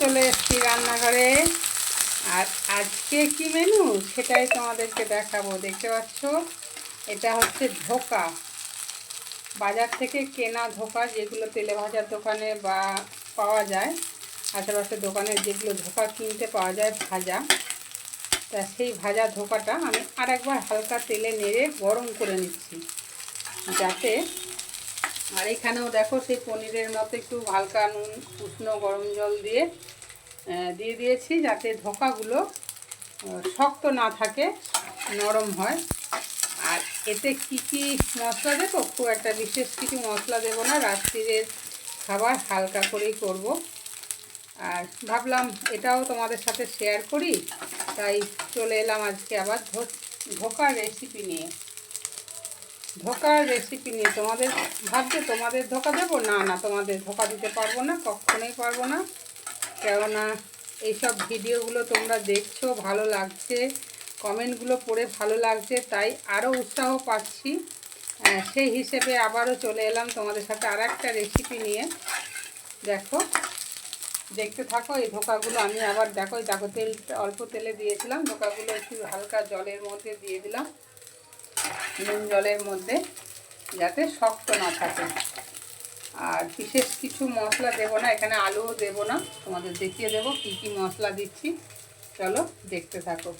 চলে এসেছি রান্নাঘরে। আর আজকে কি মেনু সেটাই তোমাদেরকে দেখাবো, দেখতে পাচ্ছ? এটা হচ্ছে ধোকা। বাজার থেকে কেনা ধোকা, যেগুলো তেলে ভাজার দোকানে বা পাওয়া যায়, আশেপাশের দোকানে যেগুলো ধোকা কিনতে পাওয়া যায় ভাজা, তা সেই ভাজা ধোকাটা আমি আর একবার হালকা তেলে নেড়ে গরম করে নিচ্ছি, যাতে আর এখানেও দেখো সেই পনিরের মতো একটু হালকা নুন, উষ্ণ গরম জল দিয়ে দিয়ে দিয়েছি যাতে ধোকাগুলো শক্ত না থাকে, নরম হয়। আর এতে কি কি মশলা দেবো? খুব একটা বিশেষ কিছু মশলা দেবো না, রাত্রিরের খাবার হালকা করেই করব। আর ভাবলাম এটাও তোমাদের সাথে শেয়ার করি, তাই চলে এলাম আজকে আবার ধোকার রেসিপি নিয়ে। ধোকার রেসিপি নিয়ে তোমাদের ভাবছে তোমাদের ধোকা দেবো? না না তোমাদের ধোকা দিতে পারব না কখনোই পারব না। কেননা এইসব ভিডিওগুলো তোমরা দেখছ ভালো লাগছে কমেন্টগুলো পড়ে ভালো লাগছে তাই আরও উৎসাহ পাচ্ছি। আহ, সেই হিসেবে আবারও চলে এলাম তোমাদের সাথে আর একটা রেসিপি নিয়ে। দেখো দেখতে থাকো এই ধোকাগুলো আমি আবার দেখো দেখো তেল অল্প তেলে দিয়েছিলাম ধোকাগুলো একটু হালকা জলের মধ্যে দিয়ে দিলাম। নুন জলের মধ্যে যাতে শক্ত না থাকে। আর বিশেষ কিছু মশলা দেবো না, এখানে আলুও দেবো না। তোমাদের দেখিয়ে দেবো কী কী মশলা দিচ্ছি। চলো দেখতে থাকো।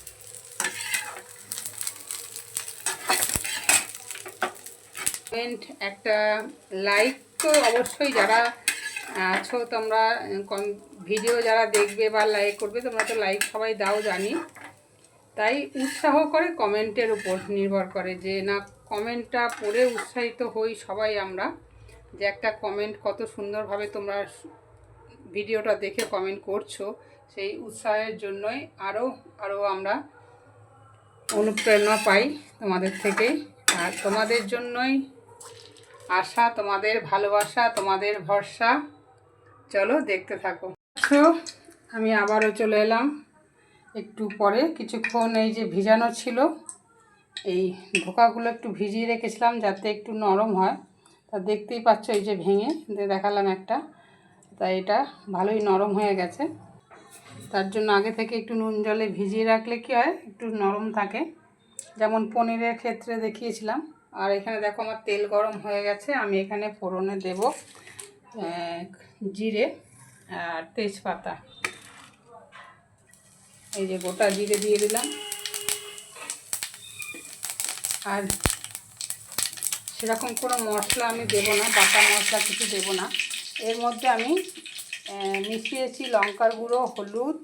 কমেন্ট একটা লাইক তো অবশ্যই যারা আছো, তোমরা ভিডিও যারা দেখবে বা লাইক করবে, তোমরা তো লাইক সবাই দাও জানি। তাই উৎসাহ করে কমেন্টের উপর নির্ভর করে যে, না, কমেন্টটা পড়ে উৎসাহিত হই সবাই আমরা। যে একটা কমেন্ট কত সুন্দরভাবে তোমরা ভিডিওটা দেখে কমেন্ট করছ, সেই উৎসাহের জন্যই আরও আরও আমরা অনুপ্রেরণা পাই তোমাদের থেকে। আর তোমাদের জন্যই আশা, তোমাদের ভালোবাসা, তোমাদের ভরসা। চলো, দেখতে থাকো। আমি আবারও চলে এলাম। একটু পরে কিছুক্ষণ এই যে ভিজানো ছিল, এই ধোকাগুলো একটু ভিজিয়ে রেখেছিলাম যাতে একটু নরম হয়। তা দেখতেই পাচ্ছ এই যে ভেঙে দেখালাম একটা। তাই এটা ভালোই নরম হয়ে গেছে। তার জন্য আগে থেকে একটু নুন জলে ভিজিয়ে রাখলে কি হয়, একটু নরম থাকে। যেমন পনিরের ক্ষেত্রে দেখিয়েছিলাম। আর এখানে দেখো আমার তেল গরম হয়ে গেছে, আমি এখানে ফোড়নে দেব জিরে আর তেজপাতা। এই যে গোটা জিরে দিয়ে দিলাম। আর সেরকম কোনো মশলা আমি দেবো না, বাটা মশলা কিছু দেবো না। এর মধ্যে আমি মিশিয়েছি লঙ্কার গুঁড়ো, হলুদ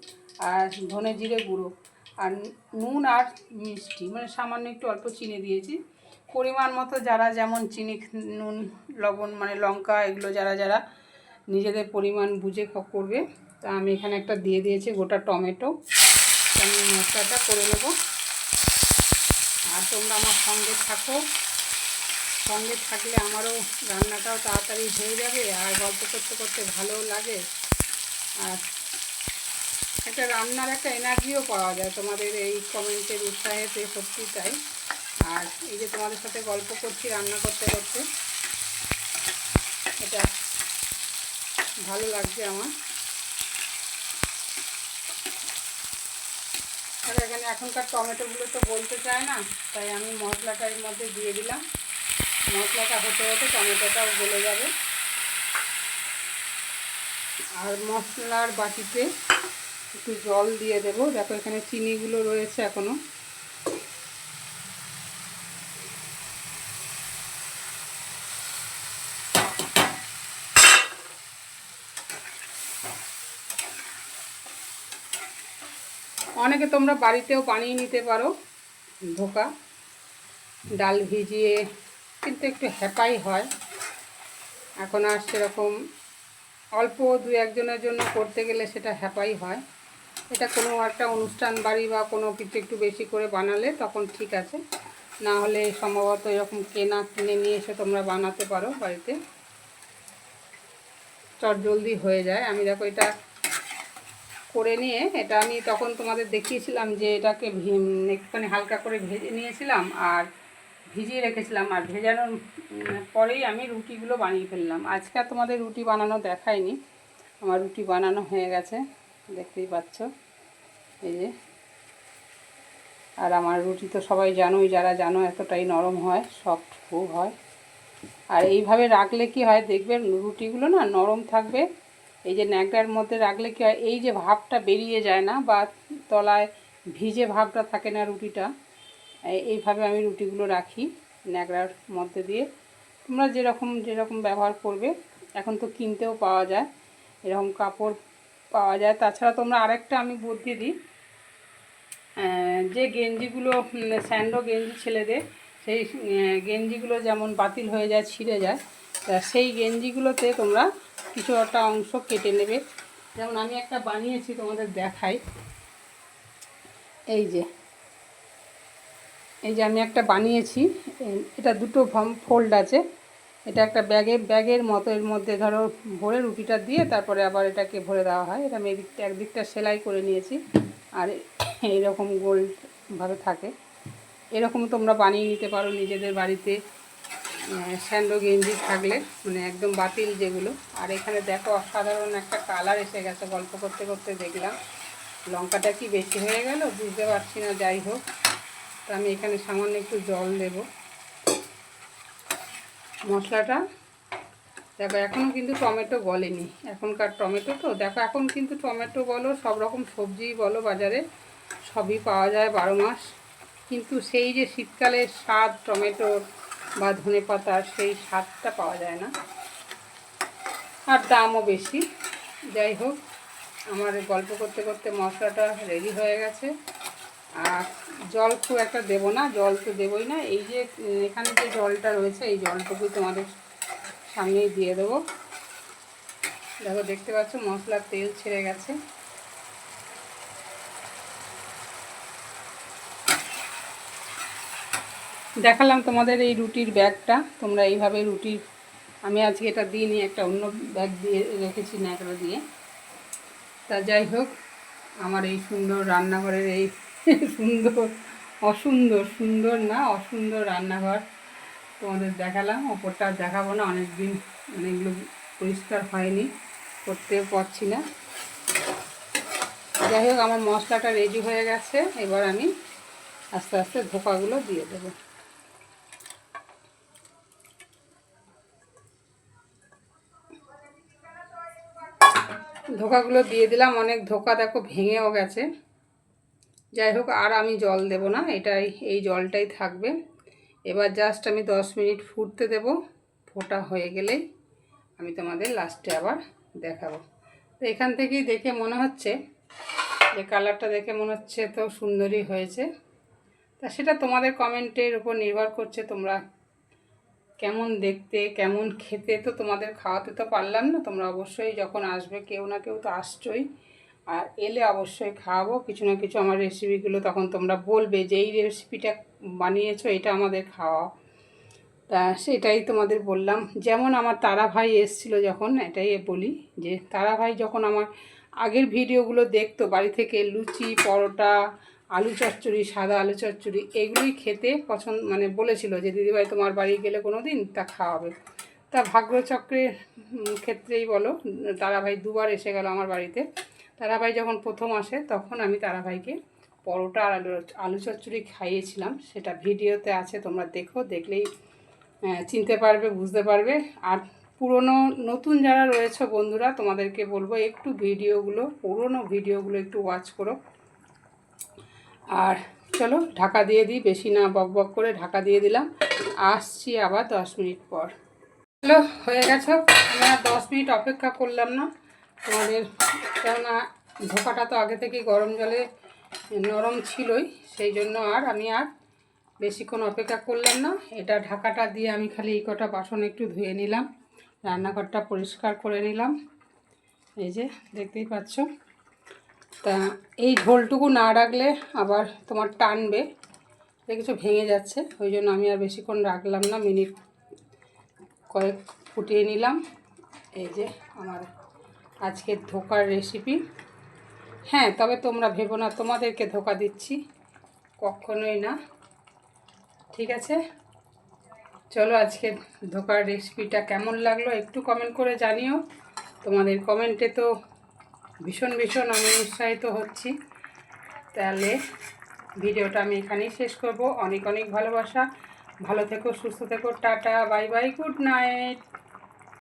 আর ধনে জিরে গুঁড়ো আর নুন আর মিষ্টি। মানে সামান্য একটু অল্প চিনি দিয়েছি। পরিমাণ মতো যারা যেমন চিনি, নুন, লবণ মানে লঙ্কা এগুলো যারা যারা নিজেদের পরিমাণ বুঝে করবে, তা আমি এখানে একটা দিয়ে দিয়েছি গোটা টমেটো। আমি মশলাটা করে নেব। আর তোমরা আমার সঙ্গে থাকো। সঙ্গে থাকলে আমারও রান্নাটাও তাড়াতাড়ি হয়ে যাবে আর গল্প করতে করতে ভালোও লাগে। আর একটা রান্নার একটা এনার্জিও পাওয়া যায়। তোমাদের এই কমেন্টের উৎসাহেতে সত্যি তাই। আর এই যে তোমাদের সাথে গল্প করছি, রান্না করতে করতে, এটা ভালো লাগছে আমার আর এখানে এখনকার টমেটোগুলো তো বলতে চায় না, তাই আমি মশলাটার মধ্যে দিয়ে দিলাম। মশলাটা হতে হতে টমেটোটাও গলে যাবে। আর মশলার বাটিতে একটু জল দিয়ে দেবো। দেখো এখানে চিনিগুলো রয়েছে এখনও অনেকে তোমরা বাড়িতেও বানিয়ে নিতে পারো। ধোকা, ডাল ভিজিয়ে কিন্তু একটু হ্যাপাই হয়। এখন আর সেরকম অল্প দু একজনের জন্য করতে গেলে সেটা হ্যাপাই হয়। এটা কোনো একটা অনুষ্ঠান বাড়ি বা কোনো কিছু একটু বেশি করে বানালে তখন ঠিক আছে। না হলে সম্ভবত এরকম কেনা কিনে নিয়ে এসে তোমরা বানাতে পারো বাড়িতে। চট জলদি হয়ে যায়। আমি দেখো এটা করে নিয়ে এটা আমি তখন তোমাদের দেখিয়েছিলাম যে এটাকে একটুখানি হালকা করে ভেজে নিয়েছিলাম আর ভিজিয়ে রেখেছিলাম আর ভেজানোর পরেই আমি রুটিগুলো বানিয়ে ফেললাম। আজকে তোমাদের রুটি বানানো দেখায়নি। আমার রুটি বানানো হয়ে গেছে, দেখতেই পাচ্ছ। এই যে। আর আমার রুটি তো সবাই জানোই, যারা জানো এতটাই নরম হয়, সফট খুব হয়। আর এইভাবে রাখলে কি হয় দেখবেন রুটিগুলো না নরম থাকবে এই যে ন্যাকড়ার মধ্যে রাখলে কি হয়? এই যে ভাবটা বেরিয়ে যায় না? বা তলায় ভিজে ভাবটা থাকে না রুটিটা? এইভাবে আমি রুটিগুলো রাখি ন্যাকড়ার মধ্যে দিয়ে। তোমরা যেরকম যেরকম ব্যবহার করবে, এখন তো কিনতেও পাওয়া যায়, এরকম কাপড় পাওয়া যায়। তাছাড়া তোমরা আরেকটা আমি বুদ্ধি দিই। যে গেঞ্জিগুলো স্যান্ডো গেঞ্জি ছেলেদের, সেই গেঞ্জিগুলো যেমন বাতিল হয়ে যায়, ছিঁড়ে যায় সেই গেঞ্জিগুলোতে তোমরা কিছু একটা অংশ কেটে নেবে। যেমন আমি একটা বানিয়েছি তোমাদের দেখাই। এই যে। এই যে আমি একটা বানিয়েছি। এটা দুটো ফোল্ড আছে। এটা একটা ব্যাগে, ব্যাগের মতো, এর মধ্যে ধরো ভরে রুটিটা দিয়ে তারপরে আবার এটাকে ভরে দেওয়া হয়। এটা আমি এদিকটা, একদিকটা সেলাই করে নিয়েছি। আর এইরকম গোলভাবে থাকে। এরকম তোমরা বানিয়ে নিতে পারো নিজেদের বাড়িতে। স্যান্ডো গেঞ্জি থাকলে মানে একদম বাতিল যেগুলো। আর এখানে দেখো অসাধারণ একটা কালার এসে গেছে, গল্প করতে করতে দেখলাম। লঙ্কাটা কি বেশি হয়ে গেল? বুঝতে পারছি না, যাই হোক। তো আমি এখানে সামান্য একটু জল দেব। মশলাটা, দেখো এখনও কিন্তু টমেটো গলেনি। এখনকার টমেটো তো, দেখো এখন কিন্তু টমেটো বলো, সব রকম সবজিই বলো বাজারে, সবই পাওয়া যায় বারো মাস। কিন্তু সেই যে শীতকালের স্বাদ, টমেটোর বা ধনে পাতার সেই স্বাদটা পাওয়া যায় না। আর দামও বেশি। যাই হোক, আমার গল্প করতে করতে মশলাটা রেডি হয়ে গেছে। আর জল খুব একটা দেবো না, জল তো দেবই না। এই যে এখানে যে জলটা রয়েছে, এই জলটুকুই তোমাদের সামনেই দিয়ে দেবো। দেখো, দেখতে পাচ্ছ মশলার তেল ছেড়ে গেছে। দেখালাম তোমাদের এই রুটির ব্যাগটা। তোমরা এইভাবে রুটির আমি আজকে এটা দিইনি একটা অন্য ব্যাগ দিয়ে রেখেছি ন্যাকড়া দিয়ে। তা যাই হোক, আমার এই সুন্দর রান্নাঘরের এই সুন্দর, অসুন্দর, সুন্দর না, অসুন্দর রান্নাঘর তোমাদের দেখালাম। ওপরটা দেখাবো না অনেক দিন অনেকগুলো পরিষ্কার হয়নি, করতেও পারছি না। যাই হোক, আমার মশলাটা রেডি হয়ে গেছে, এবার আমি আস্তে আস্তে ধোকাগুলো দিয়ে দেবো। ধোকাগুলো দিয়ে দিলাম, অনেক ধোকা দেখো ভেঙেও গেছে। যাই হোক, আর আমি জল দেব না, এটাই, এই জলটাই থাকবে। এবার জাস্ট আমি দশ মিনিট ফুটতে দেব, ফোটা হয়ে গেলেই আমি তোমাদের লাস্টে আবার দেখাবো। তো এখান থেকেই দেখে মনে হচ্ছে যে কালারটা দেখে মনে হচ্ছে তো সুন্দরই হয়েছে। তা সেটা তোমাদের কমেন্টের উপর নির্ভর করছে তোমরা কেমন দেখতে, কেমন খেতে তো তোমাদের খাওয়াতে তো পারলাম না। তোমরা অবশ্যই যখন আসবে, কেউ না কেউ তো আসছই। আর এলে অবশ্যই খাওয়াবো। কিছু না কিছু আমার রেসিপিগুলো তখন তোমরা বলবে যে, এই রেসিপিটা বানিয়েছো, এটা আমাদের খাওয়া তা সেটাই তোমাদের বললাম। যেমন আমার তারা ভাই এসেছিল যখন, এটাই বলি যে, তারা ভাই যখন আমার আগের ভিডিওগুলো দেখতো, বাড়ি থেকে লুচি, পরোটা আলু চচ্চড়ি, সাদা আলু চচ্চড়ি এগুলি খেতে পছন্দ মানে বলেছিল যে, দিদিভাই, তোমার বাড়ি গেলে কোনো দিন তা খাওয়াবে। তা ভাগ্যচক্রের ক্ষেত্রেই বলো, তারাভাই দুবার এসে গেল আমার বাড়িতে। তারাভাই যখন প্রথম আসে, তখন আমি তারাভাইকে পরোটা আর আলু আলু চচ্চড়ি খাইয়েছিলাম। সেটা ভিডিওতে আছে, তোমরা দেখো, দেখলেই চিনতে পারবে, বুঝতে পারবে। আর পুরনো, নতুন যারা রয়েছে বন্ধুরা, তোমাদেরকে বলব, একটু ভিডিওগুলো, পুরনো ভিডিওগুলো একটু ওয়াচ করো। আর চলো ঢাকা দিয়ে দিই, বেশি না বক বক করে ঢাকা দিয়ে দিলাম। আসছি আবার দশ মিনিট পর। চলো হয়ে গেছে? আমি আর দশ মিনিট অপেক্ষা করলাম না। তোমাদের, কেননা ধোকাটা তো আগে থেকেই গরম জলে নরম ছিলই, সেই জন্য আর আমি আর বেশিক্ষণ অপেক্ষা করলাম না। এটা ঢাকাটা দিয়ে আমি খালি এই কটা বাসন একটু ধুয়ে নিলাম। রান্নাঘরটা পরিষ্কার করে নিলাম। এই যে, দেখতেই পাচ্ছ? তা এই ঝোলটুকু না রাখলে আবার তোমার টানবে। কিছু ভেঙে যাচ্ছে, ওই জন্য আমি আর বেশিক্ষণ রাখলাম না, মিনিট কয়েক ফুটিয়ে নিলাম। এই যে আমার আজকের ধোকার রেসিপি হ্যাঁ তবে তোমরা ভেবো না, তোমাদেরকে ধোকা দিচ্ছি, কখনোই না। ঠিক আছে? চলো আজকে ধোকার রেসিপিটা কেমন লাগল একটু কমেন্ট করে জানিও। তোমাদের কমেন্টে তো ভীষণ ভীষণ আমি উৎসাহিত হচ্ছি। তাহলে ভিডিওটা আমি এখানেই শেষ করব। অনেক অনেক ভালোবাসা। ভালো থেকো, সুস্থ থেকো, tata, bye bye, good night.